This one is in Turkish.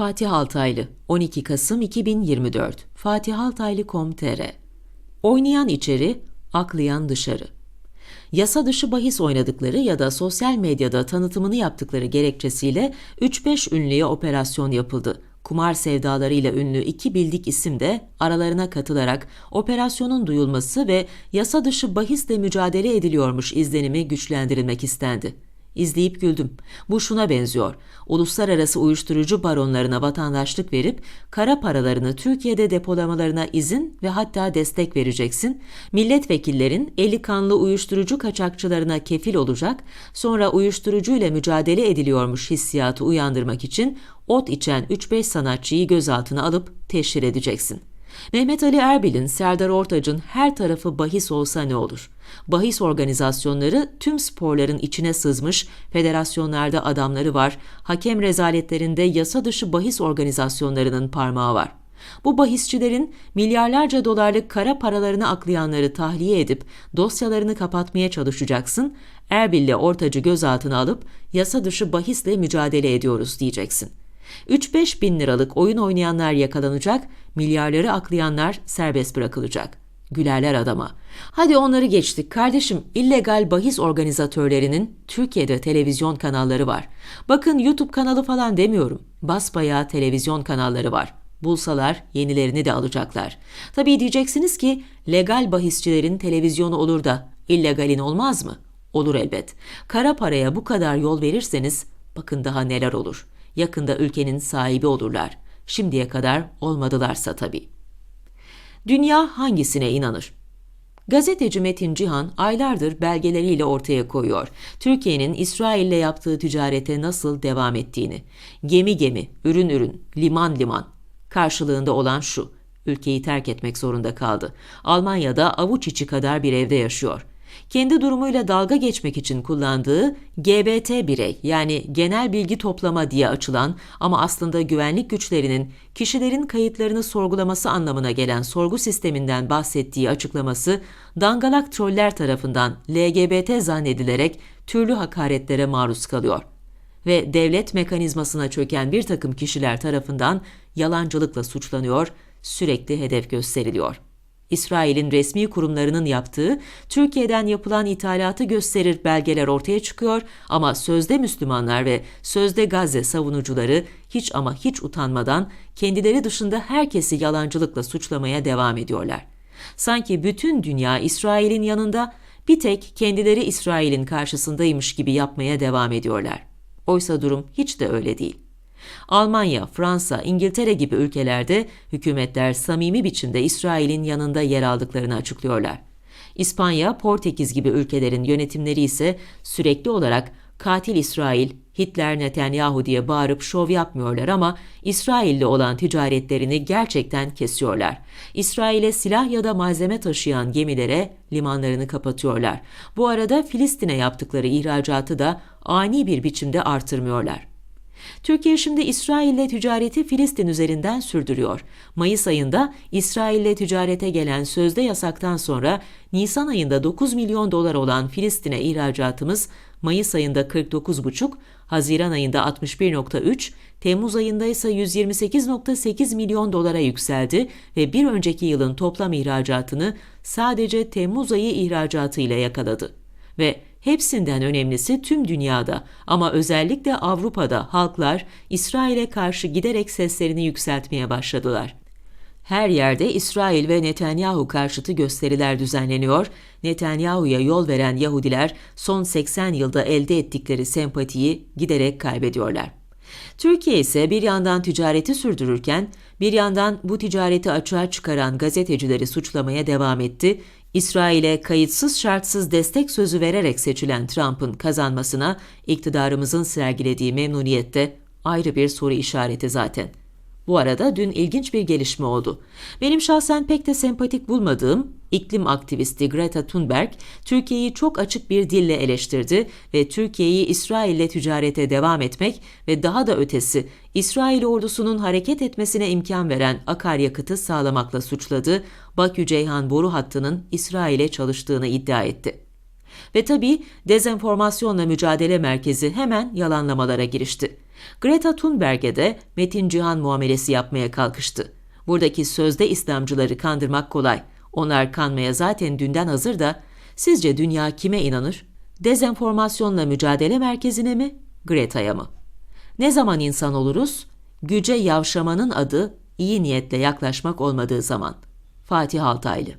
Fatih Altaylı 12 Kasım 2024 fatihaltaylı.com.tr Oynayan içeri, aklayan dışarı. Yasa dışı bahis oynadıkları ya da sosyal medyada tanıtımını yaptıkları gerekçesiyle 3-5 ünlüye operasyon yapıldı. Kumar sevdalarıyla ünlü iki bildik isim de aralarına katılarak operasyonun duyulması ve yasa dışı bahisle mücadele ediliyormuş izlenimi güçlendirilmek istendi. İzleyip güldüm. Bu şuna benziyor. Uluslararası uyuşturucu baronlarına vatandaşlık verip kara paralarını Türkiye'de depolamalarına izin ve hatta destek vereceksin. Milletvekillerin eli kanlı uyuşturucu kaçakçılarına kefil olacak. Sonra uyuşturucuyla mücadele ediliyormuş hissiyatı uyandırmak için ot içen 3-5 sanatçıyı gözaltına alıp teşhir edeceksin. Mehmet Ali Erbil'in, Serdar Ortaç'ın her tarafı bahis olsa ne olur? Bahis organizasyonları tüm sporların içine sızmış, federasyonlarda adamları var, hakem rezaletlerinde yasa dışı bahis organizasyonlarının parmağı var. Bu bahisçilerin milyarlarca dolarlık kara paralarını aklayanları tahliye edip dosyalarını kapatmaya çalışacaksın, Erbil'le ortacı gözaltına alıp yasa dışı bahisle mücadele ediyoruz diyeceksin. 3-5 bin liralık oyun oynayanlar yakalanacak, milyarları aklayanlar serbest bırakılacak. Gülerler adama. Hadi onları geçtik kardeşim illegal bahis organizatörlerinin Türkiye'de televizyon kanalları var. Bakın YouTube kanalı falan demiyorum. Basbayağı televizyon kanalları var. Bulsalar yenilerini de alacaklar. Tabii diyeceksiniz ki legal bahisçilerin televizyonu olur da illegalin olmaz mı? Olur elbet. Kara paraya bu kadar yol verirseniz bakın daha neler olur. Yakında ülkenin sahibi olurlar. Şimdiye kadar olmadılarsa tabii. Dünya hangisine inanır? Gazeteci Metin Cihan aylardır belgeleriyle ortaya koyuyor. Türkiye'nin İsrail'le yaptığı ticarete nasıl devam ettiğini. Gemi gemi, ürün ürün, liman liman. Karşılığında olan şu. Ülkeyi terk etmek zorunda kaldı. Almanya'da avuç içi kadar bir evde yaşıyor kendi durumuyla dalga geçmek için kullandığı GBT birey yani genel bilgi toplama diye açılan ama aslında güvenlik güçlerinin kişilerin kayıtlarını sorgulaması anlamına gelen sorgu sisteminden bahsettiği açıklaması dangalak troller tarafından LGBT zannedilerek türlü hakaretlere maruz kalıyor ve devlet mekanizmasına çöken bir takım kişiler tarafından yalancılıkla suçlanıyor, sürekli hedef gösteriliyor.'' İsrail'in resmi kurumlarının yaptığı Türkiye'den yapılan ithalatı gösterir belgeler ortaya çıkıyor ama sözde Müslümanlar ve sözde Gazze savunucuları hiç ama hiç utanmadan kendileri dışında herkesi yalancılıkla suçlamaya devam ediyorlar. Sanki bütün dünya İsrail'in yanında bir tek kendileri İsrail'in karşısındaymış gibi yapmaya devam ediyorlar. Oysa durum hiç de öyle değil. Almanya, Fransa, İngiltere gibi ülkelerde hükümetler samimi biçimde İsrail'in yanında yer aldıklarını açıklıyorlar. İspanya, Portekiz gibi ülkelerin yönetimleri ise sürekli olarak katil İsrail, Hitler Netanyahu diye bağırıp şov yapmıyorlar ama İsrail'le olan ticaretlerini gerçekten kesiyorlar. İsrail'e silah ya da malzeme taşıyan gemilere limanlarını kapatıyorlar. Bu arada Filistin'e yaptıkları ihracatı da ani bir biçimde artırmıyorlar. Türkiye şimdi İsrail ile ticareti Filistin üzerinden sürdürüyor. Mayıs ayında İsrail ile ticarete gelen sözde yasaktan sonra Nisan ayında 9 milyon dolar olan Filistin'e ihracatımız Mayıs ayında 49,5, Haziran ayında 61,3, Temmuz ayında ise 128,8 milyon dolara yükseldi ve bir önceki yılın toplam ihracatını sadece Temmuz ayı ihracatıyla yakaladı. Ve Hepsinden önemlisi tüm dünyada ama özellikle Avrupa'da halklar İsrail'e karşı giderek seslerini yükseltmeye başladılar. Her yerde İsrail ve Netanyahu karşıtı gösteriler düzenleniyor, Netanyahu'ya yol veren Yahudiler son 80 yılda elde ettikleri sempatiyi giderek kaybediyorlar. Türkiye ise bir yandan ticareti sürdürürken bir yandan bu ticareti açığa çıkaran gazetecileri suçlamaya devam etti İsrail'e kayıtsız şartsız destek sözü vererek seçilen Trump'ın kazanmasına iktidarımızın sergilediği memnuniyette ayrı bir soru işareti zaten. Bu arada dün ilginç bir gelişme oldu. Benim şahsen pek de sempatik bulmadığım iklim aktivisti Greta Thunberg, Türkiye'yi çok açık bir dille eleştirdi ve Türkiye'yi İsrail ile ticarete devam etmek ve daha da ötesi İsrail ordusunun hareket etmesine imkan veren akaryakıtı sağlamakla suçladı, Bakü-Ceyhan boru hattının İsrail'e çalıştığını iddia etti. Ve tabii Dezenformasyonla Mücadele Merkezi hemen yalanlamalara girişti. Greta Thunberg'e de Metin Cihan muamelesi yapmaya kalkıştı. Buradaki sözde İslamcıları kandırmak kolay. Onlar kanmaya zaten dünden hazır da sizce dünya kime inanır? Dezenformasyonla Mücadele Merkezi'ne mi? Greta'ya mı? Ne zaman insan oluruz? Güce yavşamanın adı iyi niyetle yaklaşmak olmadığı zaman. Fatih Altaylı